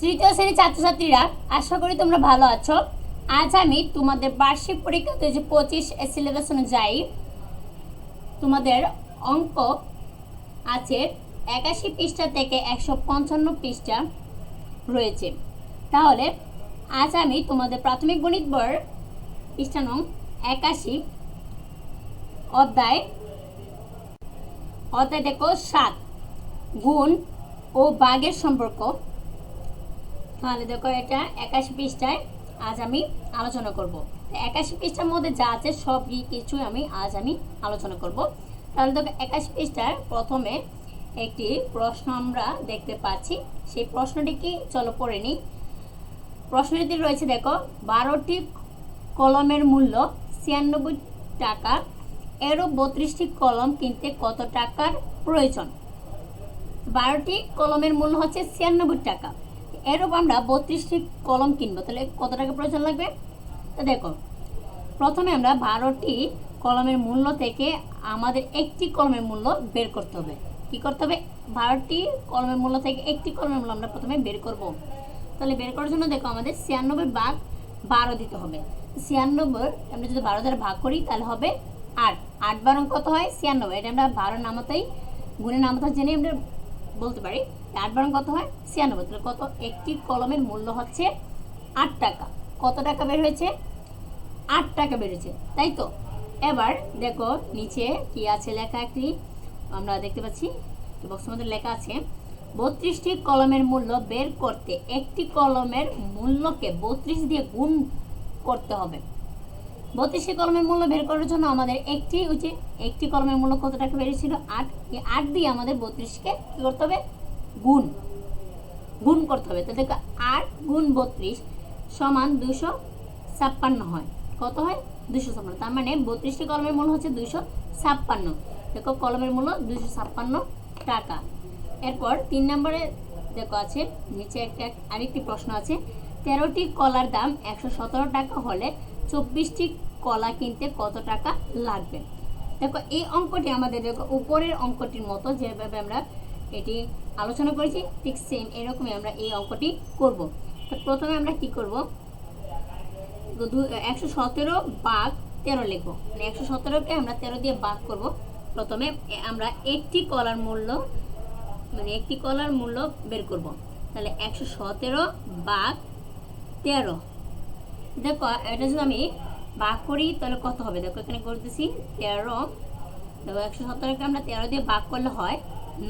তৃতীয় শ্রেণির ছাত্রছাত্রীরা, আশা করি তোমরা ভালো আছো। আজ আমি তোমাদের বার্ষিক পরীক্ষা হাজার পঁচিশ সিলেবাস অনুযায়ী তোমাদের অঙ্ক আছে একাশি পৃষ্ঠা থেকে একশো পঞ্চান্ন পৃষ্ঠা রয়েছে। তাহলে আজ আমি তোমাদের প্রাথমিক গণিত বর পৃষ্ঠা নং একাশি অধ্যায় অধ্যায় দেখো সাত, গুণ ও বাঘের সম্পর্ক। তাহলে দেখো এটা একাশি পৃষ্ঠায় আজ আমি আলোচনা করব। একাশি পৃষ্ঠার মধ্যে যা আছে সব কিছু আমি আজ আমি আলোচনা করব। তাহলে দেখো, একাশি পৃষ্ঠার প্রথমে একটি প্রশ্ন আমরা দেখতে পাচ্ছি। সেই প্রশ্নটি কি? চলো পড়ে নিই। প্রশ্নটি রয়েছে, দেখো, বারোটি কলমের মূল্য ছিয়ানব্বই টাকা, এরও বত্রিশটি কলম কিনতে কত টাকার প্রয়োজন? বারোটি কলমের মূল্য হচ্ছে ছিয়ানব্বই টাকা। এরূপ আমরা বত্রিশটি কলম কিনবো। তাহলে কত টাকা প্রয়োজন লাগবে? তো দেখো, প্রথমে আমরা বারোটি কলমের মূল্য থেকে আমাদের একটি কলমের মূল্য বের করতে হবে। কি করতে হবে? বারোটি কলমের মূল্য থেকে একটি কলমের মূল্য আমরা প্রথমে বের করব। তাহলে বের করার জন্য দেখো আমাদের ছিয়ানব্বই ভাগ বারো দিতে হবে। ছিয়ানব্বই আমরা যদি বারো দ্বারা ভাগ করি, তাহলে হবে আট। আট বারো কত হয়? ছিয়ানব্বই। এটা আমরা বারো নামতেই গুণের নামতা জেনে আমরা বলতে পারি। আট বারো কত হয়? ছিয়ানব্বই। তাহলে কত? একটি কলমের মূল্য হচ্ছে আট টাকা। কত টাকা বের হয়েছে? আট টাকা বেড়েছে তাই তো? এবার দেখো নিচে কি আছে লেখা একটি? আমরা দেখতে পাচ্ছি বক্সের মধ্যে লেখা আছে, বত্রিশটি কলমের মূল্য বের করতে একটি কলমের মূল্যকে বত্রিশ দিয়ে গুণ করতে হবে। বত্রিশটি কলমের মূল্য বের করার জন্য আমাদের একটি উচিত একটি কলমের মূল্য কত টাকা বেড়েছিল আট। আট দিয়ে আমাদের বত্রিশকে কী করতে হবে? গুণ। গুণ করতে হবে। তো দেখো, আট গুণ বত্রিশ সমান দুশো ছাপ্পান্ন হয়। কত হয়? দুশো ছাপ্পান্ন। তার মানে বত্রিশটি কলমের মূল্য হচ্ছে দুশো ছাপ্পান্ন। দেখো, কলমের মূল্য দুশো ছাপ্পান্ন টাকা। এরপর তিন নম্বরে দেখো আছে, নিচে একটা আরেকটি প্রশ্ন আছে, তেরোটি কলার দাম একশো সতেরো টাকা হলে চব্বিশটি কলা কিনতে কত টাকা লাগবে? দেখো, এই অঙ্কটি আমাদের, দেখো, উপরের অঙ্কটির মতো যেভাবে আমরা এটি আলোচনা করেছি, ঠিক সেম এরকমই আমরা এই অঙ্কটি করব। তো প্রথমে আমরা কি করব? একশো সতেরো বাঘ তেরো লিখব। মানে একশো সতেরোকে আমরা তেরো দিয়ে বাঘ করব। প্রথমে আমরা একটি কলার মূল্য মানে একটি কলার মূল্য বের করব। তাহলে একশো সতেরো বাঘ তেরো। দেখো, এটা যদি আমি ভাগ করি, তাহলে কত হবে? দেখো, এখানে করতেছি তেরো। দেখো, একশো সতেরোকে আমরা তেরো দিয়ে ভাগ করলে হয়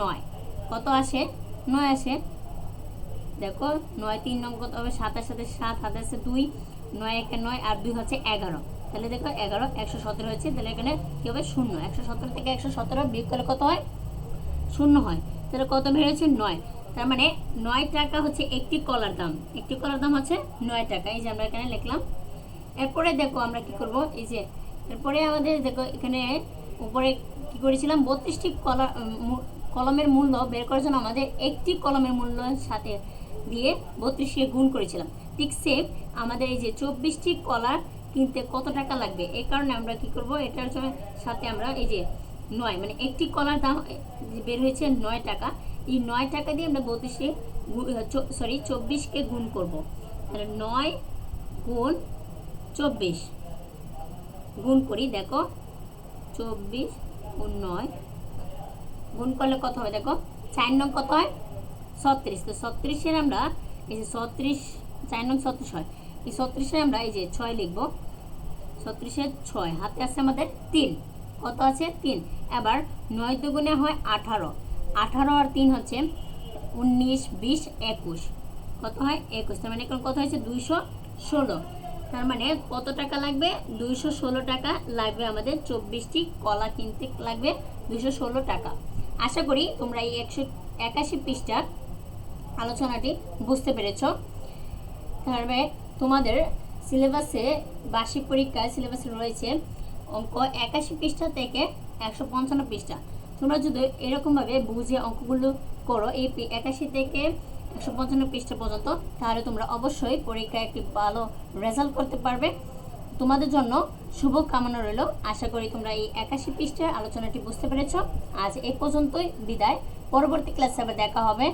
নয়। কত আসে? নয় আসে। দেখো, নয় তিন নং কত হবে? সাতাশ সাথে সাত হাত আছে দুই, নয় একে নয় আর দুই হচ্ছে এগারো। তাহলে দেখো, এগারো, একশো সতেরো হচ্ছে তাহলে এখানে কি হবে? শূন্য। একশো সতেরো থেকে একশো সতেরো বিয়োগ করলে কত হয়? শূন্য হয়। তাহলে কত বেড়েছে নয়। তার মানে নয় টাকা হচ্ছে একটি কলার দাম। একটি কলার দাম হচ্ছে নয় টাকা। এই যে আমরা এখানে লিখলাম। এরপরে দেখো আমরা কি করব? এই যে, এরপরে আমাদের দেখো এখানে উপরে কি করেছিলাম? বত্রিশটি কলা কলমের মূল্য বের করার জন্য আমাদের একটি কলমের মূল্য সাথে দিয়ে বত্রিশকে গুণ করেছিলাম। ঠিক সেম আমাদের এই যে চব্বিশটি কলা কিনতে কত টাকা লাগবে? এই কারণে আমরা কি করব? এটার সাথে আমরা এই যে নয় মানে একটি কলার দাম বের হয়েছে নয় টাকা। এই নয় টাকা দিয়ে আমরা বত্রিশে সরি চব্বিশকে গুণ করব। তাহলে নয় গুণ চব্বিশ। গুণ করি, দেখো, চব্বিশ গুণ নয় গুণ করলে কত হবে দেখো? চার নং কত হয়? ছত্রিশ। তো ছত্রিশের আমরা এই যে ছত্রিশ, চার নং ছত্রিশ হয়। এই ছত্রিশের আমরা এই যে ছয় লিখব। ছত্রিশের ছয়, হাতে আছে আমাদের তিন। কত আছে? তিন। এবার নয় দুগুণে হয় আঠারো। আঠারো আর তিন হচ্ছে উনিশ, বিশ, একুশ। কত হয়? একুশ। তার মানে এখন কত হয়েছে? দুইশো ষোলো। তার মানে কত টাকা লাগবে? দুইশো ষোলো টাকা লাগবে আমাদের। চব্বিশটি কলা কিনতে লাগবে দুইশো ষোলো টাকা। আশা করি তোমরা এই একশো একাশি পৃষ্ঠার আলোচনাটি বুঝতে পেরেছ। তারপরে তোমাদের সিলেবাসে বার্ষিক পরীক্ষায় সিলেবাসে রয়েছে অঙ্ক একাশি পৃষ্ঠা থেকে একশো পঞ্চান্ন পৃষ্ঠা। তোমরা যদি এরকমভাবে বুঝে অঙ্কগুলো করো এই একাশি থেকে একশো পঞ্চান্ন পৃষ্ঠা পর্যন্ত, তাহলে তোমরা অবশ্যই পরীক্ষায় একটি ভালো রেজাল্ট করতে পারবে। তোমাদের জন্য শুভ কামনা রইল। আশা করি তোমরা এই একাশি পৃষ্ঠার আলোচনাটি বুঝতে পেরেছ। আজ এ পর্যন্তই। বিদায়। পরবর্তী ক্লাসে আবার দেখা হবে।